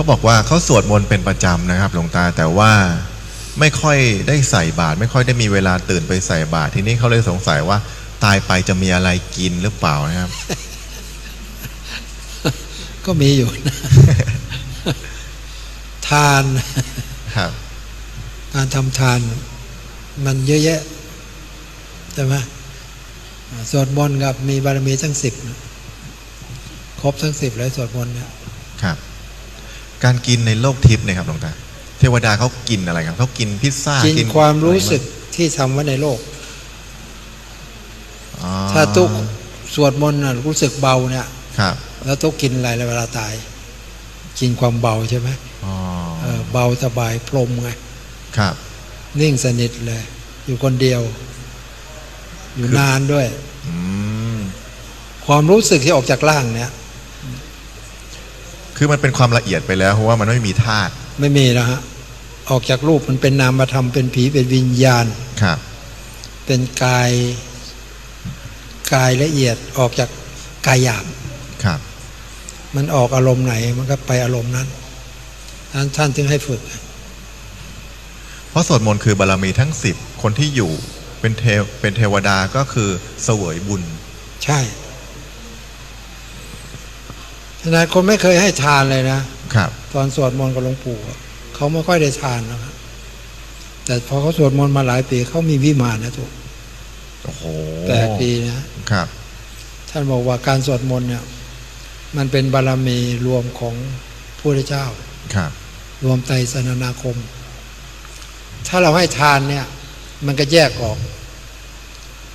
เขาบอกว่าเขาสวดมนต์เป็นประจำนะครับ หลวงตาแต่ว่าไม่ค่อยได้ใส่บาตรไม่ค่อยได้มีเวลาตื่นไปใส่บาตรทีนี้เขาเลยสงสัยว่า ตายไปจะมีอะไรกินหรือเปล่านะครับ ก็มีอยู่นะทานครับการทำทานมันเยอะแยะใช่ไหมอ่าสวดมนต์กับมีบารมีทั้งสิบครบทั้งสิบเลยสวดมนต์เนี่ยครับ การกินในโลกทิพย์เนะครับหลวงตาเทวดาเขากินอะไรครับเขากินพิซซ่ากิกินความรู้สึกที่ทำไว้ในโลกอ๋อถ้าทุกสวดมนต์น่ะรู้สึกเบาเนี่ยครับ แล้วทุกกินอะไรเวลาตาย กินความเบาใช่ไหมอ๋อเออเบาสบายพรมไงครับ นิ่งสนิทเลย อยู่คนเดียว อยู่คือนานด้วยอืมความรู้สึกที่ออกจากร่างเนี่ย คือมันเป็นความละเอียดไปแล้วเพราะว่ามันไม่มีธาตุไม่มีแล้วฮะออกจากรูปมันเป็นนามธรรมเป็นผีเป็นวิญญาณ ครับ เป็นกายกายละเอียดออกจากกายหยาบครับ มันออกอารมณ์ไหนมันก็ไปอารมณ์นั้นท่านท่านถึงให้ฝึก เพราะสวดมนต์คือบารมีทั้งสิบคนที่อยู่เป็นเทวเป็นเทวดาก็คือเสวยบุญ ใช่ ขนาดคนไม่เคยให้ทานเลยนะครับ ตอนสวดมนต์กับหลวงปู่อะเขาไม่ค่อยได้ทานนะครับแต่พอเขาสวดมนต์มาหลายปีเขามีวิมานนะทุกโอ้โหแปลกดีนะครับ ท่านบอกว่าการสวดมนต์เนี่ย มันเป็นบารมีรวมของพระพุทธเจ้าครับ รวมไตรสนานาคม ถ้าเราให้ทานเนี่ย มันก็แยกออก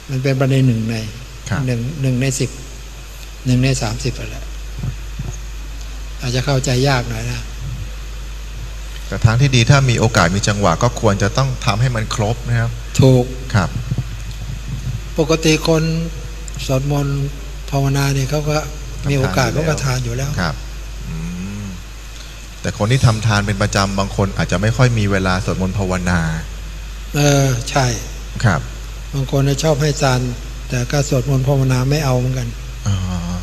มันเป็นประเด็นหนึ่งในครับหนึ่งหนึ่งในสิบหนึ่งในสามสิบอะไร อาจจะเข้าใจยากหน่อยนะแต่ทางที่ดีถ้ามีโอกาสมีจังหวะก็ควรจะต้องทำให้มันครบนะครับ ถูกครับ ปกติคนสวดมนต์ภาวนาเนี่ยเขาก็มีโอกาสทำทานอยู่เขาก็แล้วทานอยู่แล้วครับอืมแต่คนที่ทำทานเป็นประจำบางคนอาจจะไม่ค่อยมีเวลาสวดมนต์ภาวนา เออใช่ครับ บางคนน่ะชอบให้ทาน แต่ก็สวดมนต์ภาวนาไม่เอาเหมือนกันอ๋อ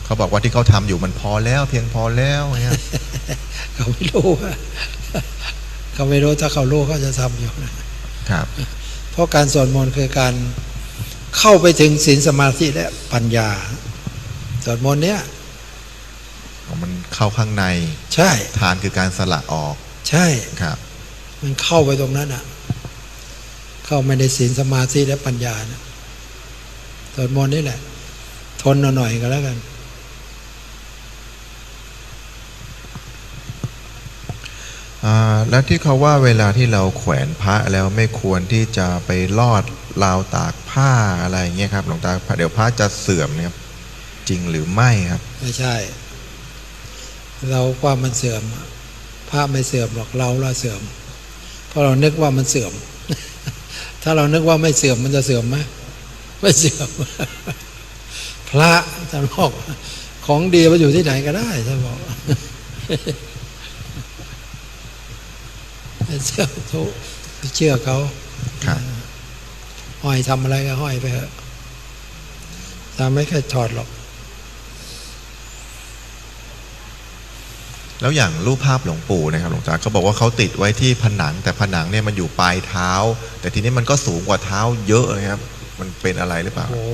เขาบอกว่าที่เขาทำอยู่มันพอแล้ว เพียงพอแล้วเนี่ยเขาไม่รู้ว่าเขาไม่รู้ถ้าเขารู้เขาจะทำอยู่นะครับ เพราะการสวดมนต์คือการเข้าไปถึงศีลสมาธิและปัญญาสวดมนต์เนี้ยมันเข้าข้างใน ใช่ทานคือการสละออก ใช่ครับ มันเข้าไปตรงนั้นอะ เข้าไปในศีลสมาธิและปัญญานะสวดมนต์นี่แหละ ทนเอาหน่อยก็แล้วกันอ่าแล้วที่เขาว่าเวลาที่เราแขวนพระแล้วไม่ควรที่จะไปลอดราวตากผ้าอะไรอย่างเงี้ยครับหลวงตาเดี๋ยวพระจะเสื่อมเนี่ยครับจริงหรือไม่ครับ ไม่ใช่ เราว่ามันเสื่อมอะพระไม่เสื่อมหรอกเราละเสื่อม เพราะเรานึกว่ามันเสื่อม ถ้าเรานึกว่าไม่เสื่อมมันจะเสื่อมไหมไม่เสื่อม พระท่านบอกของดีมันอยู่ที่ไหนก็ได้ท่านบอกไม่เชื่อทุกเชื่อเขาครับห้อยทำอะไรก็ห้อยไปเถอะตามไม่เคยถอดหรอก แล้วอย่างรูปภาพหลวงปู่นะครับหลวงตาเขาบอกว่าเขาติดไว้ที่ผนัง แต่ผนังเนี่ยมันอยู่ปลายเท้า แต่ทีนี้มันก็สูงกว่าเท้าเยอะเลยครับ มันเป็นอะไรหรือเปล่าโอ้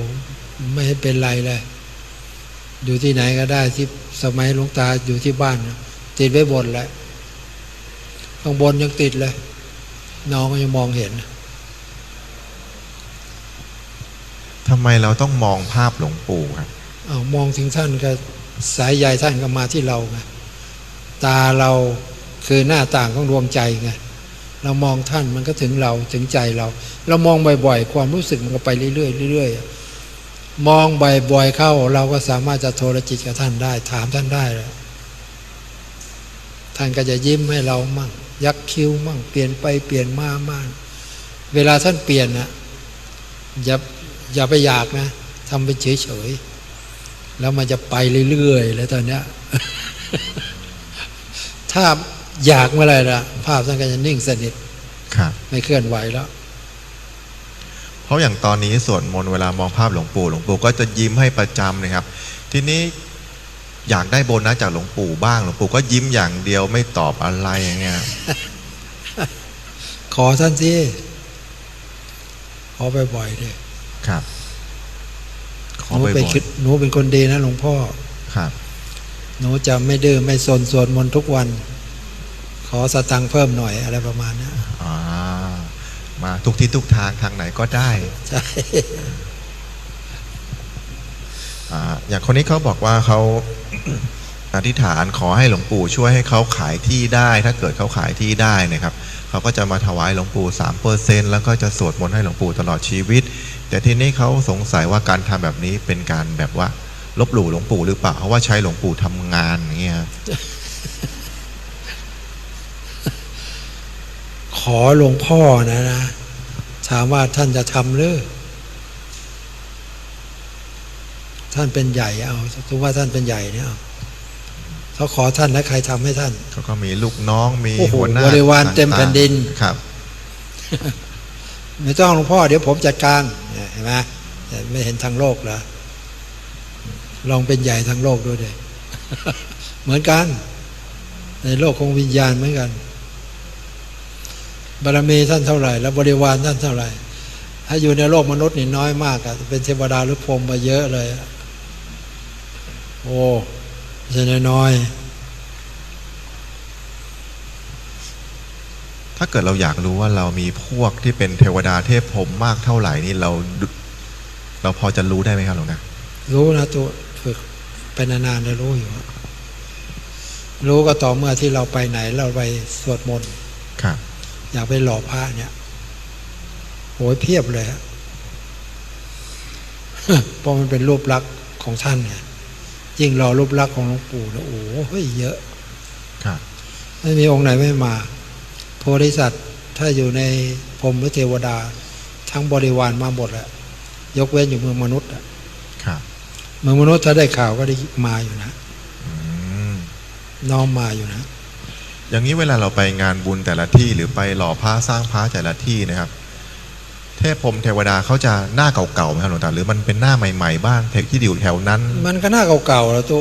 ไม่เห็นเป็นไรเลย อยู่ที่ไหนก็ได้ที่สมัยหลวงตาอยู่ที่บ้านน่ะติดไว้บนแหล้วข้างบนยังติดเลย น้องก็ยังมองเห็นทำไมเราต้องมองภาพหลวงปู่ครับเอามองถึงท่านก็สายใยท่านก็มาที่เราไงตาเราคือหน้าต่างของดวงใจไงเรามองท่านมันก็ถึงเราถึงใจเรา เรามองบ่อยๆ ความรู้สึกมันก็ไปเรื่อยๆเรื่อยๆ มองบ่อยๆเข้า เราก็สามารถจะโทรจิตกับท่านได้ ถามท่านได้แล้วท่านก็จะยิ้มให้เรามั่ง ยักคิ้วมั่ง เปลี่ยนไปเปลี่ยนมามั่งเวลาท่านเปลี่ยนนะอย่าอย่าไปอยากนะทำไปเฉยๆแล้วมันจะไปเรื่อยๆแล้วตอนเนี้ยถ้าอยากเมื่อไหรล่ะภาพท่านก็จะนิ่งสนิทครับไม่เคลื่อนไหวแล้ว เพราะอย่างตอนนี้สวดมนต์เวลามองภาพหลวงปู่หลวงปู่ก็จะยิ้มให้ประจำเลยครับ ทีนี้อยากได้โบนัสจากหลวงปู่บ้างหลวงปู่ก็ยิ้มอย่างเดียวไม่ตอบอะไรอย่างเงี้ยขอท่านสิขอบ่อยๆเลยครับขหอนูไปเป็นบ่อยคิดหนูเป็นคนดีนะหลวงพ่อ ๆครับ หนูจะไม่ดื้อไม่สนสวดมนต์ทุกวัน ขอสตังค์เพิ่มหน่อยอะไรประมาณเนี้ย อ่า มาทุกที่ทุกทางทางไหนก็ได้ใช่อ่าอย่างคนนี้เขาบอกว่าเขาอธิษฐานขอให้หลวงปู่ช่วยให้เขาขายที่ได้ ถ้าเกิดเขาขายที่ได้เนะครับเขาก็จะมาถวายหลวงปู่สามเปอร์เซ็นแล้วก็จะสวดมนต์ให้หลวงปู่ตลอดชีวิต แต่ทีนี้เขาสงสัยว่าการทำแบบนี้เป็นการแบบว่า ลบหลู่หลวงปู่หรือเปล่าเพราะว่าใช้หลวงปู่ทำงานอย่างเงี้ย อหลวงพ่อนะนะ ถามว่าท่านจะทำหรือท่านเป็นใหญ่เอาถือว่าท่านเป็นใหญ่เนี่ยเอาเขาขอท่านแล้วใครทำให้ท่านเขาก็มีลูกน้องมีโอ้โหหัวหน้าบริวารเต็มต่งๆแผ่นดินครับไม่ต้องหลวงพ่อเดี๋ยวผมจัดการเนี่ยเห็นไหมแต่ไม่เห็นทางโลกเหรอลองเป็นใหญ่ทางโลกด้วยเลยเหมือนกัน ในโลกของวิญญาณเหมือนกัน บารมีท่านเท่าไหร่ แล้วบริวารท่านเท่าไหร่ ถ้าอยู่ในโลกมนุษย์นี่น้อยมากอะเป็นเทวดาหรือพรหมมาเยอะเลยอะโอ้ไม่ใช่น้อยถ้าเกิดเราอยากรู้ว่าเรามีพวกที่เป็นเทวดาเทพพรหมมากเท่าไหร่นี่เราดูเราพอจะรู้ได้ไหมครับหลวงตาๆรู้นะตัวฝึกไปนานๆได้รู้อยู่อะรู้ก็ต่อเมื่อที่เราไปไหนเราไปสวดมนต์ครับ อยากไปหล่อพระเนี่ยโหยเพียบเลยฮะเพราะมันเป็นรูปลักษณ์ของท่านเนี่ยยิ่งรอรูปลักษณ์ของหลวงปู่นะโอ้โหเฮ้ยเยอะครับไม่มีองค์ไหนไม่มา โพธิสัตว์ถ้าอยู่ในพรหมหรือเทวดา ทั้งบริวารมาหมดแหละยกเว้นอยู่เมืองมนุษย์อะครับเมืองมนุษย์ถ้าได้ข่าวก็ได้มาอยู่นะอืมน้อมมาอยู่นะ อย่างนี้เวลาเราไปงานบุญแต่ละที่หรือไปหล่อพระสร้างพระแต่ละที่นะครับ เทพพรหมเทวดาเขาจะหน้าเก่าๆไหมครับหลวงตาหรือมันเป็นหน้าใหม่ๆบ้างที่อยู่แถวนั้น มันก็น่าเก่าๆแล้วตุ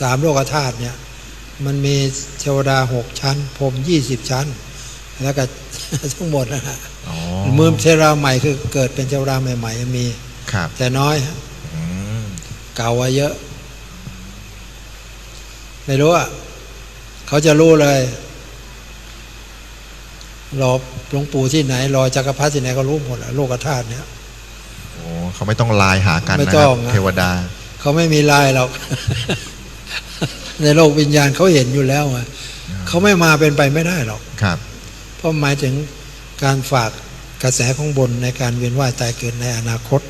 สามโลกธาตุเนี่ย มันมีเทวดาหกชั้น พรหมยี่สิบชั้น แล้วก็ทั้งหมดนะฮะอ๋อมือเทวดาใหม่คือเกิดเป็นเทวดาใหม่ๆมีครับแต่น้อยฮะอืมเก่าว่าเยอะ ไม่รู้อะ เขาจะรู้เลยรอหลวงปู่ที่ไหน รอจักรพรรดิที่ไหนก็รู้หมดอะโลกธาตุเนี่ยโอ้เขาไม่ต้องไลน์หากันไม่นะคต้รัอบงนะเทวดา เขาไม่มีลายหรอก ในโลกวิญญาณเขาเห็นอยู่แล้วอะเขาไม่มาเป็นไปไม่ได้หรอกครับ เพราะหมายถึงการฝากกระแสของบนในการเวียนว่ายตายเกิดในอนาคต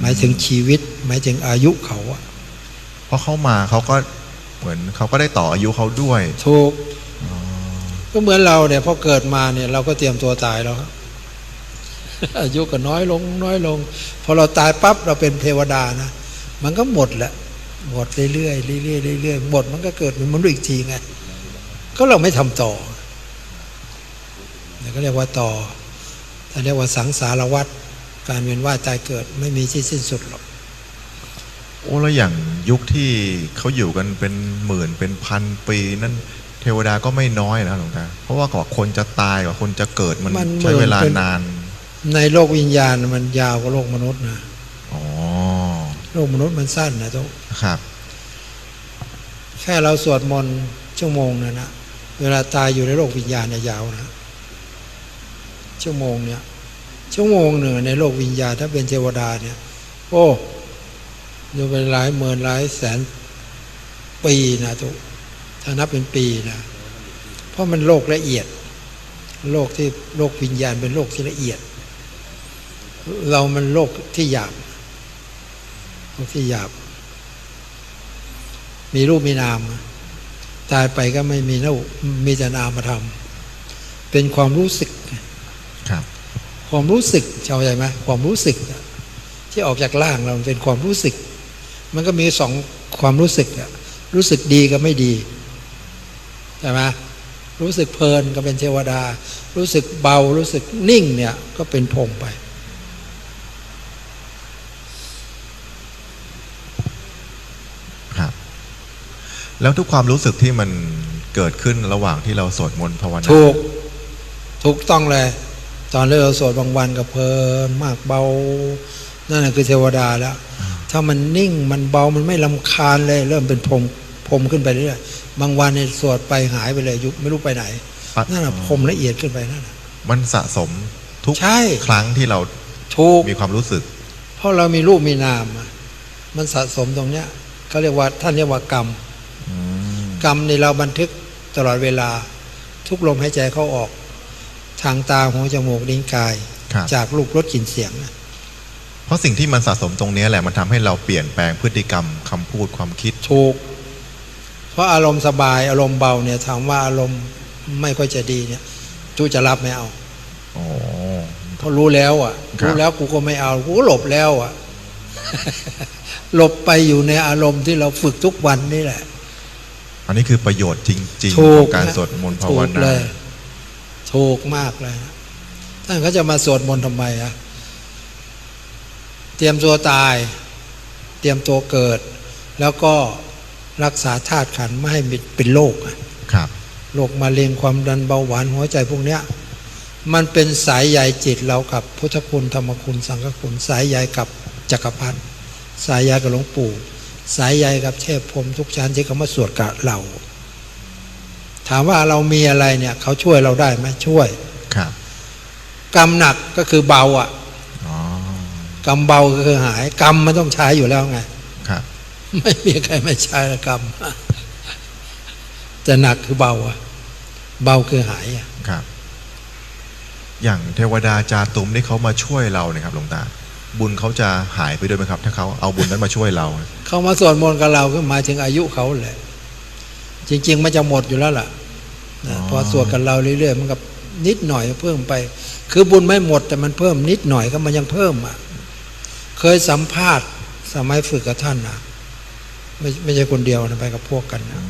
หมายถึงชีวิต หมายถึงอายุเขาอะเพราะเขามาเขาก็ เหมือนเขาก็ได้ต่ออายุเขาด้วยถูกก็เหมือนเราเนี่ยพอเกิดมาเนี่ยเราก็เตรียมตัวตายแล้วครับอายุก็น้อยลงน้อยลง พอเราตายปั๊บเราเป็นเทวดานะ มันก็หมดแหละ หมดเรื่อยๆเรื่อยๆเรื่อยๆหมดมันก็เกิดเป็นมนุษย์อีกทีไงก็เราไม่ทำต่อเนี่ยก็เรียกว่าต่อถ้าเรียกว่าสังสารวัฏการเวียนว่ายตายเกิดไม่มีที่สิ้นสุดหรอก โอ้แล้วอย่างยุคที่เขาอยู่กันเป็นหมื่นเป็นพันปีนั่นเทวดาก็ไม่น้อยนะหลวงตาเพราะว่ากว่าคนจะตายกว่าคนจะเกิดมันมันใช้เวลาเหมือนเป็น นานในโลกวิญญาณมันยาวกว่าโลกมนุษย์นะอ๋อโลกมนุษย์มันสั้นนะทุกครับ แค่เราสวดมนต์ชั่วโมงนะนะเวลาตายอยู่ในโลกวิญญาณเนี่ยยาวนะชั่วโมงเนี่ยชั่วโมงหนึ่งในโลกวิญญาณถ้าเป็นเทวดาเนี่ย โอ้ อยู่เป็นหลายหมื่นหลายแสนปีนะทุกถ้านับเป็นปีนะเพราะมันโลกละเอียด โลกที่โลกวิญญาณเป็นโลกที่ละเอียด เรามันโลกที่หยาบโลกที่หยาบ มีรูปมีนาม ตายไปก็ไม่มีรูปมีแต่นามมาทำเป็นความรู้สึกครับ ความรู้สึกเข้าใจไหมความรู้สึกอะที่ออกจากร่างเรามันเป็นความรู้สึก มันก็มีสองความรู้สึกอะรู้สึกดีกับไม่ดีใช่ไหมรู้สึกเพลินก็เป็นเทวดา รู้สึกเบารู้สึกนิ่งเนี่ยก็เป็นพรหมไปคแล้วทุกความรู้สึกที่มันเกิดขึ้นระหว่างที่เราสวดมนต์ภาวนาถูกถูกต้องเลย ตอนเริ่มเราสวดบางวันก็เพลินมากเบา นั่นแหละคือเทวดาแล้ว ถ้ามันนิ่งมันเบามันไม่ลำคาญเลย เริ่มเป็นพรหมพรหมขึ้นไปเรื่อยบางวันเนี่ยสวดไปหายไปเลยยุบไม่รู้ไปไหนปัดนั่นแหะพรหมละเอียดขึ้นไปนั่นน่ะมันสะสมทุกใช่ครั้งที่เราถูกมีความรู้สึก เพราะเรามีรูปมีนามอะมันสะสมตรงเนี้ยเขาเรียกว่าท่านเรียกว่ากรรมอืมกรรมในเราบันทึกตลอดเวลา ทุกลมหายใจเข้าออก ทางตาหูจมูกลิ้นกายครับจากรูปรสกลิ่นเสียงนะ เพราะสิ่งที่มันสะสมตรงเนี้ยแหละมันทำให้เราเปลี่ยนแปลงพฤติกรรมคำพูดความคิดถูกเพราะอารมณ์สบายอารมณ์เบาเนี่ยถามว่าอารมณ์ไม่ค่อยจะดีเนี่ยจูจะรับไม่เอาอ๋อเพราะรู้แล้วอะครับรู้แล้วกูก็ไม่เอากูก็หลบแล้วอะหลบไปอยู่ในอารมณ์ที่เราฝึกทุกวันนี่แหละ อันนี้คือประโยชน์จริงๆถูขกองการนะสวดมนต์ภาถูวกนาเลยถูกมากเลยนะท่านเขาจะมาสวดมนต์ทำไมอะ เตรียมตัวตาย เตรียมตัวเกิด แล้วก็รักษาธาตุขันธ์ไม่ให้เป็นโรคอะครับโรคมะเร็งความดันเบาหวานหัวใจพวกเนี้ยมันเป็นสายใยจิตเรากับพุทธคุณธรรมคุณสังฆคุณ สายใยกับจักรพรรดิสายใยกับหลวงปู่ สายใยกับเทพพรหมทุกชั้นที่เขามาสวดกับเรา ถามว่าเรามีอะไรเนี่ย เขาช่วยเราได้ไหมช่วยครับ กรรมหนักก็คือเบาอะอ๋อก รรมเบาก็คือหาย กรรมมันต้องใช้อยู่แล้วไงครับ ไม่มีใครไม่ใช้ละกรรมแต่หนักคือเบาอะเบาคือหายอะครับ อย่างเทวดาจาตุมที่เขามาช่วยเราเนี่ยครับหลวงตา บุญเขาจะหายไปด้วยไหมครับ ถ้าเขาเอาบุญนั้นมาช่วยเราเขามาสวดมนต์กับเราก็หมายถึงอายุเขาแหละจริง ๆ มันจะหมดอยู่แล้วล่ะนะพอสวดกับเราเรื่อยๆมันก็นิดหน่อยเพิ่มไป คือบุญไม่หมดแต่มันเพิ่มนิดหน่อยก็มันยังเพิ่มอะ เคยสัมภาษณ์สมัยฝึกกับท่านนะไม่ไม่ใช่คนเดียวนะไปกับพวกกันนะ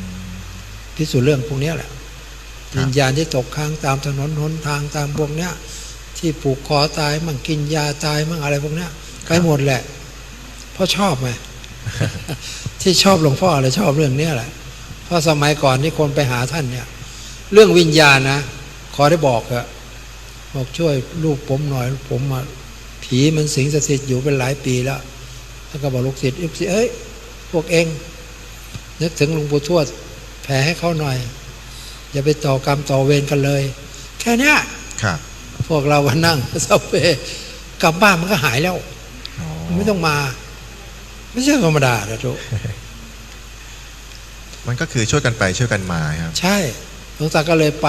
พิสูจน์เรื่องพวกเนี้ยแหละครับวิญญาณที่ตกค้างตามถนนหนทางตามพวกเนี้ย ที่ผูกคอตายมั่งกินยาตายมั่งอะไรพวกเนี้ยไปหมดแหละเพราะชอบไงที่ชอบหลวงพ่อเลยชอบเรื่องเนี้ยแหละเพราะสมัยก่อนที่คนไปหาท่านเนี่ย เรื่องวิญญาณนะขอได้บอกเถอะบอกช่วยลูกผมหน่อยลูกผมมา ผีมันสิงสถิตอยู่เป็นหลายปีแล้วท่านก็บอกลูกศิษย์ลูกศิษย์เอ้ยพวกเองนึกถึงหลวงปู่ทวดแผ่ให้เขาหน่อย อย่าไปต่อกรรมต่อเวรกันเลย แค่เนี้ยครับพวกเราวันนั่งสเปรย์กลับบ้านมันก็หายแล้วไม่ต้องมา ไม่ใช่ธรรมดานะทุกมันก็คือช่วยกันไปช่วยกันมาครับ ใช่หลวงตาก็เลยไป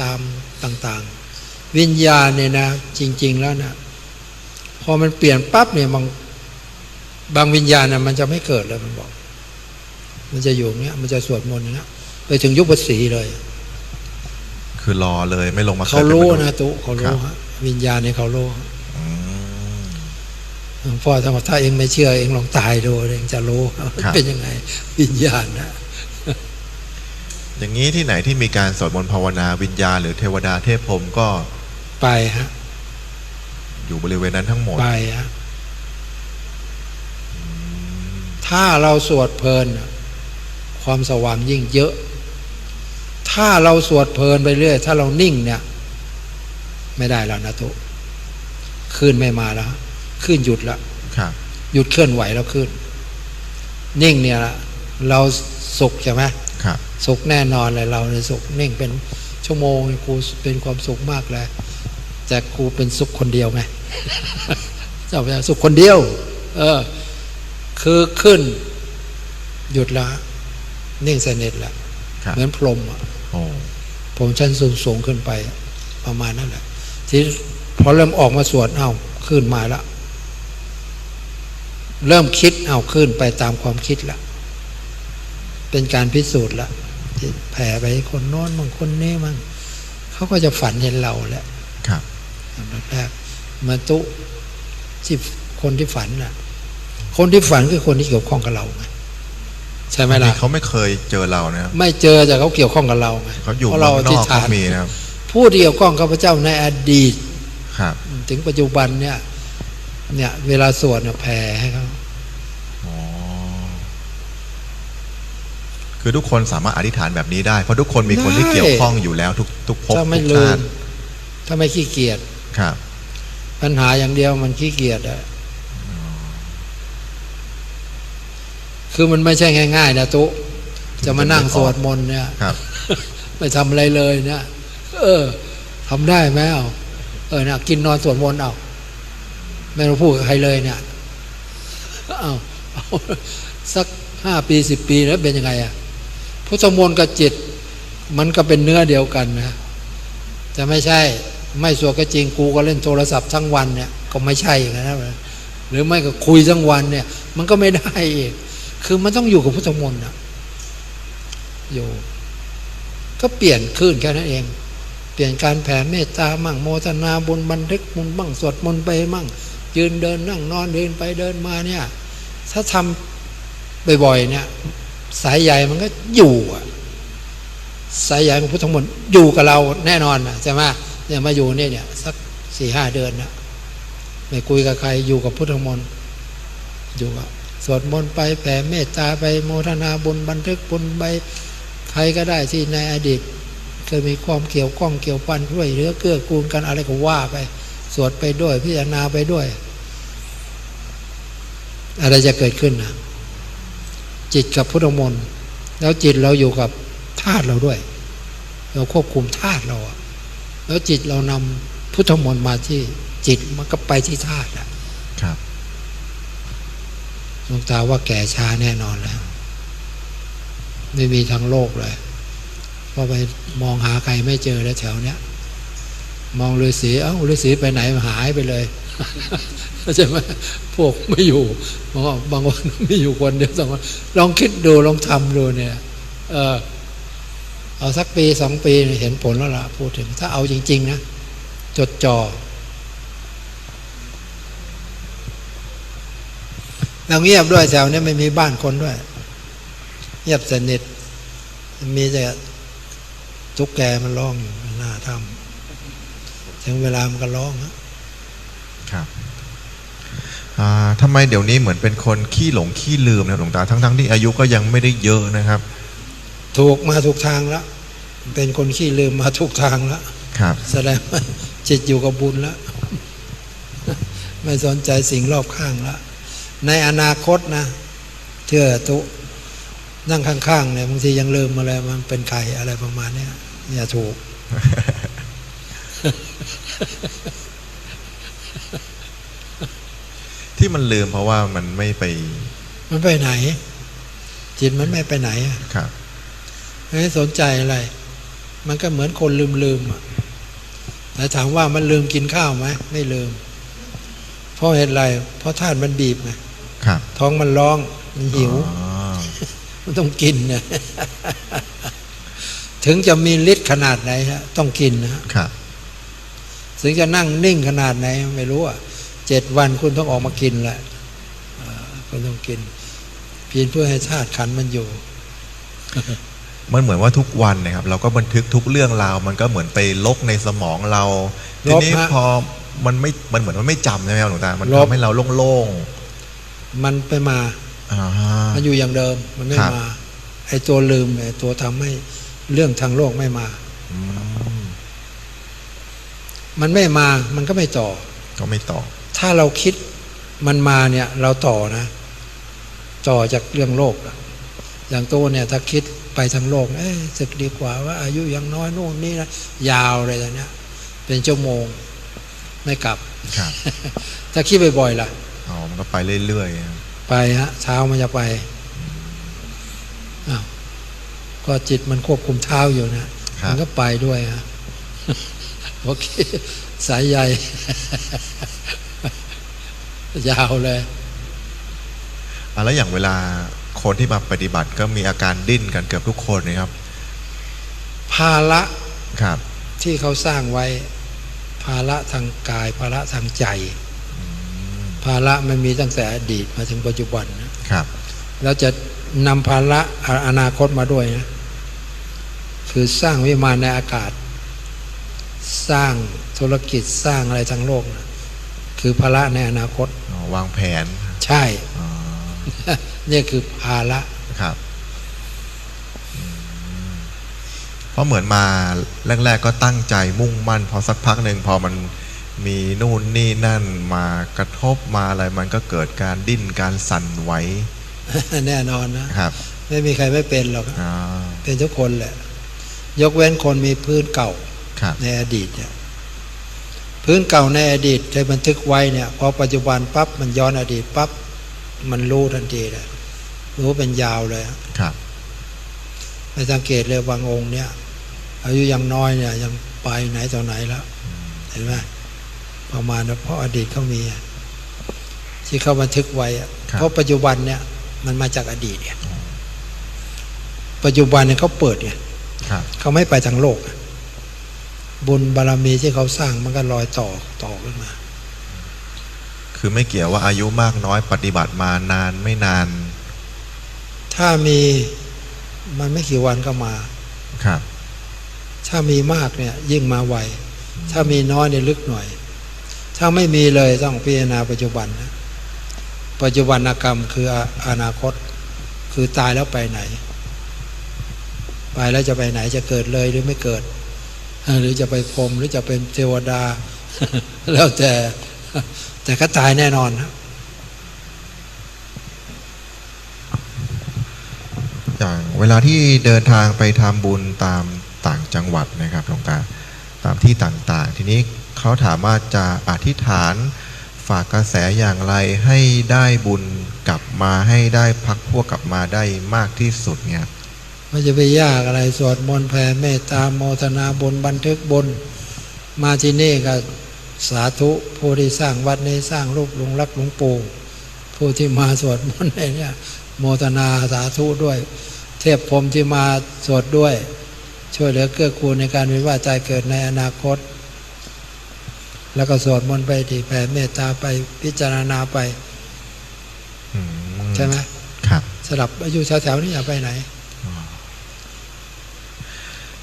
ตามต่างๆ วิญญาณเนี่ยนะ จริง ๆ แล้วนะ พอมันเปลี่ยนปั๊บเนี่ยบางบางวิญญาณนะมันจะไม่เกิดเลยมันบอก มันจะอยู่อย่างเงี้ยมันจะสวดมนต์อย่างเงี้ยไปถึงยุคภาษีเลย คือรอเลยไม่ลงมาเขากิดป็รู้มษย์นะตุเขาครัรู้บฮะวิญญาณเนี่ยเขารู้อืมหลวงพ่อถ้าว่าถ้าเองไม่เชื่อเองลองตายดูเองจะรู้ครับเป็นยังไงวิญญาณนะอย่างนี้ที่ไหนที่มีการสวดมนต์ภาวนาวิญญาณหรือเทวดาเทพพรหมก็ไปฮะ อยู่บริเวณนั้นทั้งหมดไปฮะถ้าเราสวดเพลินน่ะความสว่างยิ่งเยอะ ถ้าเราสวดเพลินไปเรื่อย ถ้าเรานิ่งเนี่ย ไม่ได้แล้วนะตุขึ้นไม่มาแล้วขึ้นหยุดแล้วครับหยุดเคลื่อนไหวแล้วขึ้น นิ่งเนี่ยเราสุขใช่ไหมครับสุขแน่นอนเลยเราในยสุขนิ่งเป็นชั่วโมงครูเป็นความสุขมากเลย แต่ครูเป็นสุขคนเดียวไงเจ้าเป็นสุขคนเดียว เออ คือขึ้น หยุดละนิ่งสนิทละครับเหมือนพรหมอะโอ้ผมชั้นสูงสูงขึ้นไป ประมาณนั้นแหละ ที่พอเริ่มออกมาสวดเอ้าขึ้นมาแล้วเริ่มคิดเอาขึ้นไปตามความคิดละเป็นการพิสูจน์ละที่แผ่ไปให้คนโน้นบางคนนี้มั่งเขาก็จะฝันเห็นเราแหละครับ อันดับแรกเหมาตุที่คนที่ฝันน่ะ คนที่ฝันคือคนที่เกี่ยวข้องกับเราไงใช่ไหมล่ะเขาไม่เคยเจอเรานะครับไม่เจอแต่เขาเกี่ยวข้องกับเราไงเขาอยู่เพราะเมืเราองนที่อกฐาเขานมีนะครับผู้ที่เกี่ยวข้องกับพระเจ้าในอดีตครับถึงปัจจุบันเนี่ย เนี่ย เวลาสวดเนี่ยแผ่ให้เขาอ๋อคคือทุกคนสามารถอธิษฐานแบบนี้ได้ เพราะทุกคนมีคนที่ได้เกี่ยวข้องอยู่แล้วทุกทุกภพถ้าไม่ทุกลืชามติถ้าไม่ขี้เกียจ ครับปัญหาอย่างเดียวมันขี้เกียจอะคือมันไม่ใช่ง่ายๆนะตุจะมานั่งสวดมนต์เนี่ยครับไม่ทำอะไรเลยเนี่ย เออทำได้ไหมเอาเออเนี่ยกินนอนสวดมนต์เอาไม่ต้องพูดกับใครเลยเนี่ยเอาเอาสักห้าปีสิบปีแล้วเป็นยังไงอะพุทธมนต์กับจิต มันก็เป็นเนื้อเดียวกันนะ จะไม่ใช่ ไม่สวดก็จริงกูก็เล่นโทรศัพท์ทั้งวันเนี่ยก็ไม่ใช่อย่างนั้นนะหรือไม่ก็คุยทั้งวันเนี่ยมันก็ไม่ได้อีกคือมันต้องอยู่กับพุทธมนต์นะอยู่ ก็เปลี่ยนขึ้นแค่นั้นเอง เปลี่ยนการแผ่เมตตามั่งโมทนาบุญบันทึกบุญบ้างสวดมนต์ไปมั่ง ยืนเดินนั่งนอนเดินไปเดินมาเนี่ย ถ้าทำบ่อยๆเนี่ย สายใหญ่มันก็อยู่อะสายใหญ่ของพุทธมนต์อยู่กับเราแน่นอนนะใช่ไหม เนี่ยมาอยู่เนี่ยเนี่ยสักสี่ห้าเดือนนะไม่คุยกับใครอยู่กับพุทธมนต์อยู่กับสวดมนต์ไปแผ่เมตตาไปโมทนาบุญบันทึกบุญไปใครก็ได้ที่ในอดีตเคยมีความเกี่ยวข้องเกี่ยวพันด้วยหรือเกื้อกูลกันอะไรก็ว่าไป สวดไปด้วย พิจารณาไปด้วย อะไรจะเกิดขึ้นนะจิตกับพุทธมนต์แล้วจิตเราอยู่กับธาตุเราด้วย เราควบคุมธาตุเราอะ แล้วจิตเรานำพุทธมนต์มาที่จิตมันก็ไปที่ธาตุอะครับหลวงตาว่าแก่ช้าแน่นอนแล้ว ไม่มีทางโลกเลยพอไปมองหาใครไม่เจอแล้วแถวเนี้ยมองฤาษีเอ้าฤาษีไปไหนหายไปเลยใช่ไหมพวกไม่อยู่บางวันบางวันไม่อยู่คนเดียวสองคนลองคิดดูลองทำดูเนี่ย เออ เอาสักปีสองปีเนี่ยเห็นผลแล้วล่ะพูดถึง ถ้าเอาจริง ๆ นะ จดจ่อแล้วเงียบด้วยแถวเนี้ยไม่มีบ้านคนด้วย เงียบสนิทมีแต่ทุกแกมันร้องอยู่หน้าถ้ำถึงเวลามันก็ร้องฮะครับอ่าทำไมเดี๋ยวนี้เหมือนเป็นคนขี้หลงขี้ลืมนะหลวงตาทั้งๆที่อายุก็ยังไม่ได้เยอะนะครับ ถูกมาถูกทางแล้ว เป็นคนขี้ลืมมาถูกทางแล้วครับแสดงว่าจิตอยู่กับบุญแล้ว ไม่สนใจสิ่งรอบข้างแล้ว ในอนาคตนะเชื่อตุนั่งข้างๆเนี่ยบางทียังลืมอะไรมันเป็นใครอะไรประมาณเนี้ยอย่าถูก ที่มันลืมเพราะว่ามันไม่ไป มันไปไหน จิตมันไม่ไปไหนอะครับไม่สนใจอะไร มันก็เหมือนคนลืมลืมๆอะแต่ถามว่ามันลืมกินข้าวไหมไม่ลืม เพราะเหตุไร เพราะธาตุมันบีบไงครับท้องมันร้องมันหิวอ๋อมันต้องกินนะถึงจะมีฤทธิ์ขนาดไหนฮะต้องกินนะฮะครับ ถึงจะนั่งนิ่งขนาดไหน ไม่รู้อะเจ็ดวันคุณต้องออกมากินแหละเอ่อคุณต้องกินเพียงเพื่อให้ธาตุขันธ์มันอยู่ มันเหมือนว่าทุกวันนะครับเราก็บันทึกทุกเรื่องราว มันก็เหมือนไปลกในสมองเราลทีบนี้ฮะ พอมันไม่มันเหมือนมันไม่จำใช่ไหมครับหลวงตามันลบ ทำให้เราโล่งมันไปมา ๆอ่า มันอยู่อย่างเดิมมันไม่ครับ มา ไอ้ตัวลืมไอ้ตัวทำให้เรื่องทางโลกไม่มา อืมมันไม่มามันก็ไม่ต่อ ก็ไม่ต่อถ้าเราคิดมันมาเนี่ยเราต่อนะ ต่อจากเรื่องโลกอะ อย่างตัวเนี่ยถ้าคิดไปทางโลกเอ้ยศึกดีกว่าว่าอายุยังน้อยโน่นนี่นะยาวเลยตอนเนี้ยเป็นชั่วโมงไม่กลับ ครับ ถ้าคิดบ่อยๆล่ะอ๋อมันก็ไปเรื่อยๆครับไปฮะเท้ามันจะไปอ้าวก็จิตมันควบคุมเท้าอยู่นะครัมับนก็ไปด้วยฮะโอเคสายใยยาวเลยอะแล้วอย่างเวลา คนที่มาปฏิบัติก็มีอาการดิ้นกันเกือบทุกคนนะครับ ภาระครับ ที่เขาสร้างไว้ ภาระทางกาย ภาระทางใจ ภาระมันมีตั้งแต่อดีตมาถึงปัจจุบันนะครับ แล้วจะนำภาระอนาคตมาด้วยนะคือสร้างวิมานในอากาศ สร้างธุรกิจสร้างอะไรทางโลกนะคือภาระในอนาคตอ๋อวางแผน ใช่อ๋อ นี่คือภาระครับเพราะเหมือนมาแรก ๆ ก็ตั้งใจมุ่งมั่น พอสักพักหนึ่งพอมันมีนู่นนี่นั่นมากระทบมาอะไรมันก็เกิดการดิ้นการสั่นไหวแน่นอนนะครับ ไม่มีใครไม่เป็นหรอกอ๋อเป็นทุกคนแหละ ยกเว้นคนมีพื้นเก่าครับในอดีตเนี่ยพื้นเก่าในอดีตที่บันทึกไว้เนี่ยพอปัจจุบันปั๊บมันย้อนอดีตปั๊บ มันรู้ทันทีเลยรู้เป็นยาวเลยอะครับไปสังเกตเลยบางองค์เนี่ย อายุยังน้อยเนี่ย ยังไปไหนต่อไหนแล้ว เห็นไหมประมาณนั้นเพราะอดีตเขามีอะที่เขาบันทึกไว้อะครับเพราะปัจจุบันเนี่ย มันมาจากอดีตเนี่ย ปัจจุบันเนี่ยเขาเปิดเนี่ยครับเขาไม่ไปทางโลกอะบุญบารมีที่เขาสร้างมันก็ลอยต่อต่อขึ้นมา คือไม่เกี่ยวว่าอายุมากน้อยปฏิบัติมานานไม่นาน ถ้ามีมันไม่กี่วันก็มาครับ ถ้ามีมากเนี่ยยิ่งมาไวถ้ามีน้อยเนี่ยลึกหน่อย ถ้าไม่มีเลยต้องพิจารณาปัจจุบันนะปัจจุบันกรรมคืออาอนาคต คือตายแล้วไปไหน ไปแล้วจะไปไหนจะเกิดเลยหรือไม่เกิด หรือจะไปพรหมหรือจะเป็นเทวดา แล้วแต่ แต่ก็ตายแน่นอนนะอย่างเวลาที่เดินทางไปทำบุญตามต่างจังหวัดนะครับหลวงตาตามที่ต่างๆ ทีนี้เขาถามว่าจะอธิษฐานฝากกระแสอย่างไรให้ได้บุญกลับมาให้ได้พักพวกกลับมาได้มากที่สุดเนี่ยมันจะไปยากอะไรสวดมนต์แผ่เมตตาโมทนาบุญบันทึกบุญมาที่นี่ก็ สาธุผู้ที่สร้างวัดนี้สร้างรูปหลวงรักหลวงปู่ผู้ที่มาสวดมนต์เนี่ยโมทนาสาธุด้วย เทพพรหมที่มาสวดด้วย ช่วยเหลือเกื้อกูลในการวิวาห์ใจเกิดในอนาคต แล้วก็สวดมนต์ไปดีแผ่เมตตาไปพิจารณาไปอืใช่ไหมครับสลับอายุแถวๆนี้อย่าไปไหน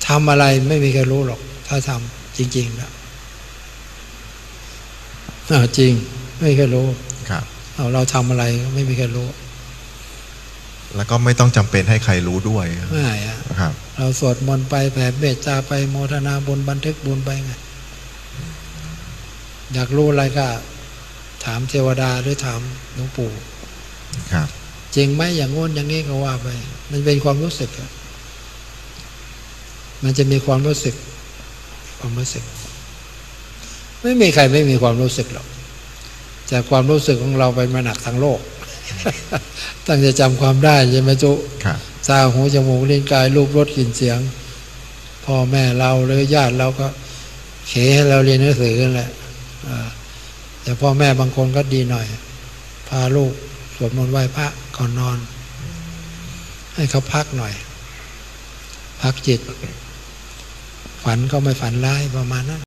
ทำอะไรไม่มีใครรู้หรอก ถ้าทำจริงๆแล้วอ้าว จริง ไม่มีใครรู้ครับเอาเราทำอะไรก็ไม่มีใครรู้ แล้วก็ไม่ต้องจำเป็นให้ใครรู้ด้วยไม่อะครับ เราสวดมนต์ไปแผ่เมตตาไปโมทนาบุญบันทึกบุญไปไงอยากรู้อะไรก็ ถามเทวดาหรือถามหลวงปู่ครับ จริงไหมอย่างงู้นอย่างนี้ก็ว่าไป มันเป็นความรู้สึกอะมันจะมีความรู้สึก ความรู้สึก ไม่มีใครไม่มีความรู้สึกหรอกแต่ความรู้สึกของเราไปมาหนักทางโลก ตั้งจะจำความได้ใช่ไหมจุครับตาหูจมูกลิ้นกายรูปรสกลิ่นเสียงพ่อแม่เราหรือญาติเราก็เขให้เราเรียนหนังสือกันแหละอ่าแต่พ่อแม่บางคนก็ดีหน่อย พาลูกสวดมนต์ไหว้พระก่อนนอน ให้เขาพักหน่อย พักจิต ฝันก็ไม่ฝันร้ายประมาณนั้น